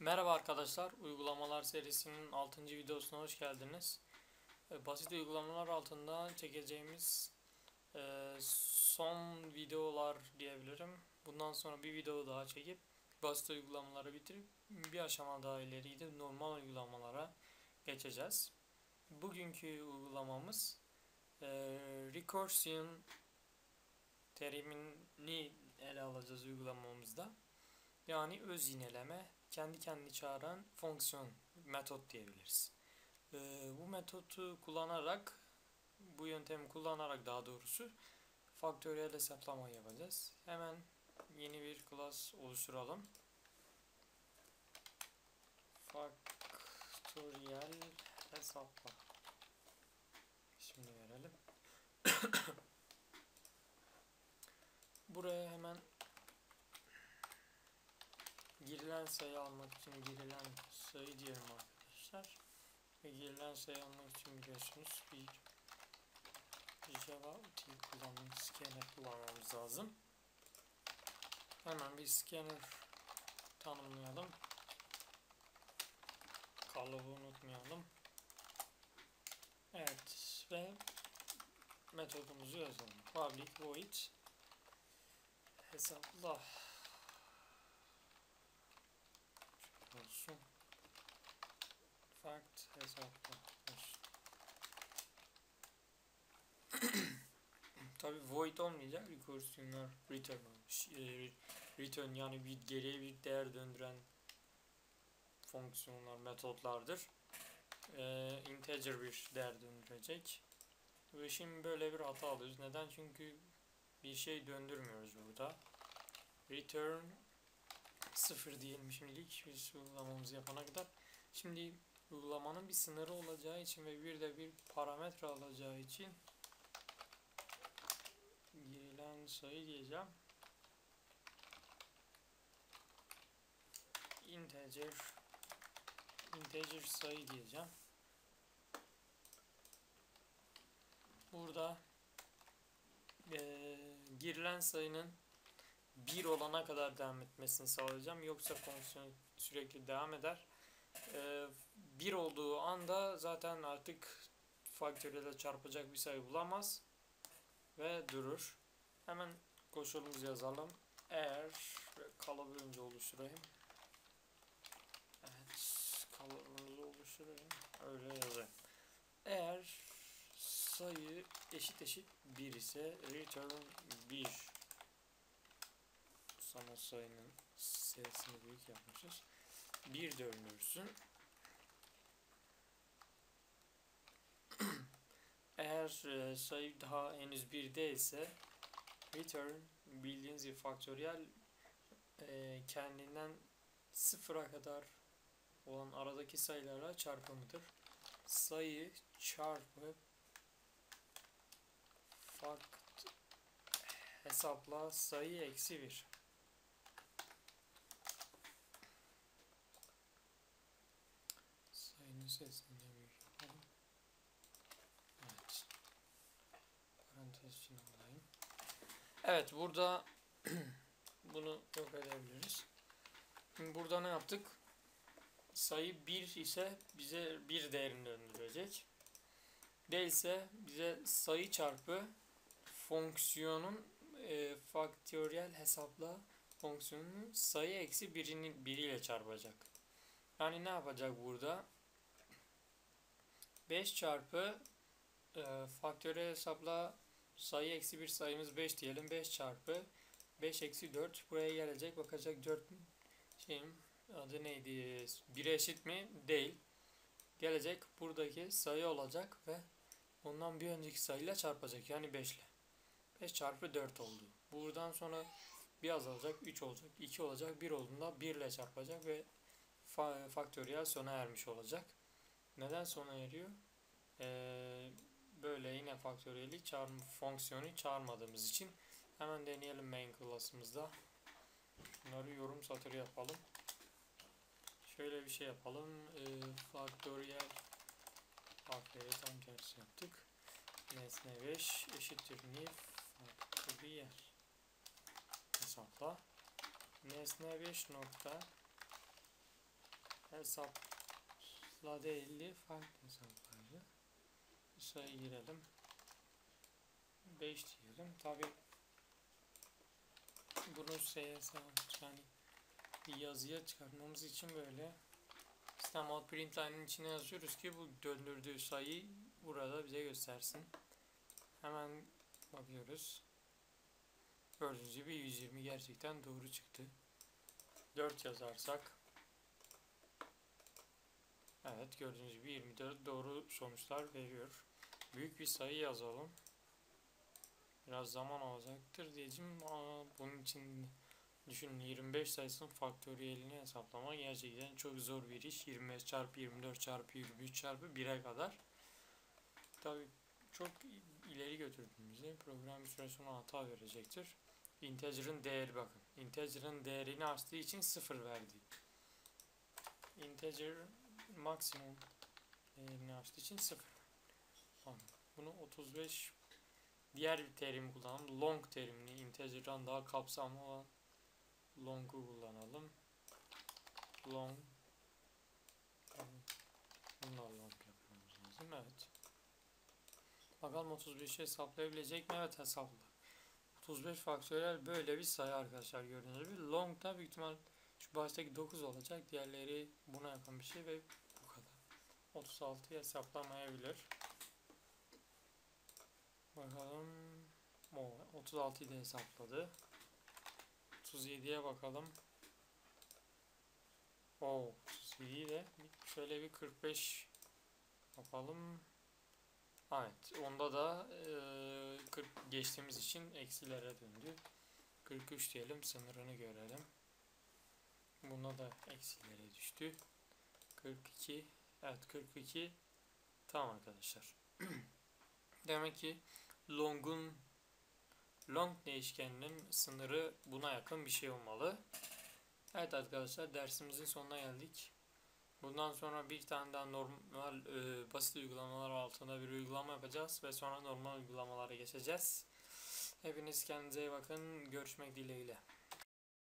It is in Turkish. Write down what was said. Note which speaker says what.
Speaker 1: Merhaba arkadaşlar, uygulamalar serisinin 6. videosuna hoş geldiniz. Ee, Basit uygulamalar altında çekeceğimiz e, son videolar diyebilirim. Bundan sonra bir video daha çekip basit uygulamaları bitirip bir aşama daha ileri gidip normal uygulamalara geçeceğiz. Bugünkü uygulamamız e, recursion terimini ele alacağız uygulamamızda. Yani öz yineleme, kendi kendini çağıran fonksiyon, metot diyebiliriz. Ee, bu metodu kullanarak, bu yöntemi kullanarak daha doğrusu faktöriyel hesaplama yapacağız. Hemen yeni bir class oluşturalım. Faktöriyel hesapla. Şimdi verelim. Buraya hemen girilen sayı almak için girilen sayı diyelim arkadaşlar. Ve girilen sayı almak için biliyorsunuz bir Java util kullanmamız, scanner kullanmamız lazım. Hemen bir scanner tanımlayalım. Kalıbı unutmayalım. Evet ve metodumuzu yazalım. Public void hesapla olsun. Fact hesapla olsun. Tabi void olmayacak. Recursion'lar return olmuş. E, return yani bir geriye bir değer döndüren fonksiyonlar, metotlardır. E, integer bir değer döndürecek. Ve şimdi böyle bir hata alıyoruz. Neden? Çünkü bir şey döndürmüyoruz burada. Return 0 diyelim şimdilik biz uygulamamızı yapana kadar. Şimdi uygulamanın bir sınırı olacağı için ve bir de bir parametre alacağı için girilen sayı diyeceğim. integer integer sayı diyeceğim. Burada e, girilen sayının 1 olana kadar devam etmesini sağlayacağım. Yoksa fonksiyon sürekli devam eder. Ee, 1 olduğu anda zaten artık faktöriyel çarpacak bir sayı bulamaz. Ve durur. Hemen koşulumuzu yazalım. Eğer kalıbı önce oluşturayım. Evet kalıbımızı oluşturayım. Öyle yazayım. Eğer sayı eşit eşit 1 ise return 1 sana sayının sayısını büyük yapmışız. Bir döndürsün. Eğer e, sayı daha henüz bir değilse return bildiğiniz gibi faktöriyel e, kendinden sıfıra kadar olan aradaki sayılarla çarpımıdır. Sayı çarpı fakt hesapla sayı eksi 1. De büyük yapalım. Evet. Parantez içine alayım. Evet burada bunu yok edebiliriz. Şimdi burada ne yaptık? Sayı 1 ise bize 1 değerini döndürecek. Değilse bize sayı çarpı fonksiyonun e, faktöriyel hesapla fonksiyonun sayı eksi birinin biriyle çarpacak. Yani ne yapacak burada? 5 çarpı e, faktöriyel hesapla sayı eksi 1 sayımız 5 diyelim. 5 çarpı 5 eksi 4 buraya gelecek. Bakacak 4 şeyim adı neydi? 1'e eşit mi? Değil. Gelecek buradaki sayı olacak ve ondan bir önceki sayıyla çarpacak. Yani 5 ile. 5 çarpı 4 oldu. Buradan sonra bir azalacak. 3 olacak. 2 olacak. 1 olduğunda 1 ile çarpacak ve fa faktöriyel sona ermiş olacak. Neden sona eriyor? Ee, böyle yine faktöriyeli çağırma fonksiyonu çağırmadığımız için hemen deneyelim main class'ımızda. Bunları yorum satırı yapalım. Şöyle bir şey yapalım. E, faktöriyel harfleri tam tersi yaptık. Nesne 5 eşittir new faktöriyel hesapla. Nesne 5 nokta hesapla değil farklı hesaplarla sayı girelim. 5 diyelim. Tabi bunu CS yani bir yazıya çıkartmamız için böyle. Sistem out print line'ın içine yazıyoruz ki bu döndürdüğü sayı burada bize göstersin. Hemen bakıyoruz. Gördüğünüz gibi 120 gerçekten doğru çıktı. 4 yazarsak Evet gördüğünüz gibi 24 doğru sonuçlar veriyor. Büyük bir sayı yazalım. Biraz zaman alacaktır diyeceğim ama bunun için düşünün 25 sayısının faktöriyelini hesaplamak gerçekten çok zor bir iş. 25 çarpı 24 çarpı 23 çarpı 1'e kadar. Tabi çok ileri götürdüğümüzde program bir süre sonra hata verecektir. Integer'ın değeri bakın. Integer'ın değerini açtığı için 0 verdi. Integer maksimum değerini açtığı için 0. Bunu 35 diğer bir terim kullanalım. Long terimini integer'dan daha kapsamlı olan long'u kullanalım. Long Bunlar long yapmamız lazım. Evet. Bakalım 35'i hesaplayabilecek mi? Evet hesapladı. 35 faktöriyel böyle bir sayı arkadaşlar gördüğünüz gibi. Long da büyük ihtimal şu baştaki 9 olacak. Diğerleri buna yakın bir şey ve. 36 hesaplamayabilir. Bakalım. O 36'yı da hesapladı. 37'ye bakalım. O 37'yi de şöyle bir 45 yapalım. Evet. Onda da e, 40 geçtiğimiz için eksilere döndü. 43 diyelim. Sınırını görelim. Buna da eksilere düştü. 42. Evet 42. Tamam arkadaşlar. Demek ki long'un long değişkeninin sınırı buna yakın bir şey olmalı. Evet arkadaşlar dersimizin sonuna geldik. Bundan sonra bir tane daha normal e, basit uygulamalar altında bir uygulama yapacağız ve sonra normal uygulamalara geçeceğiz. Hepiniz kendinize iyi bakın. Görüşmek dileğiyle.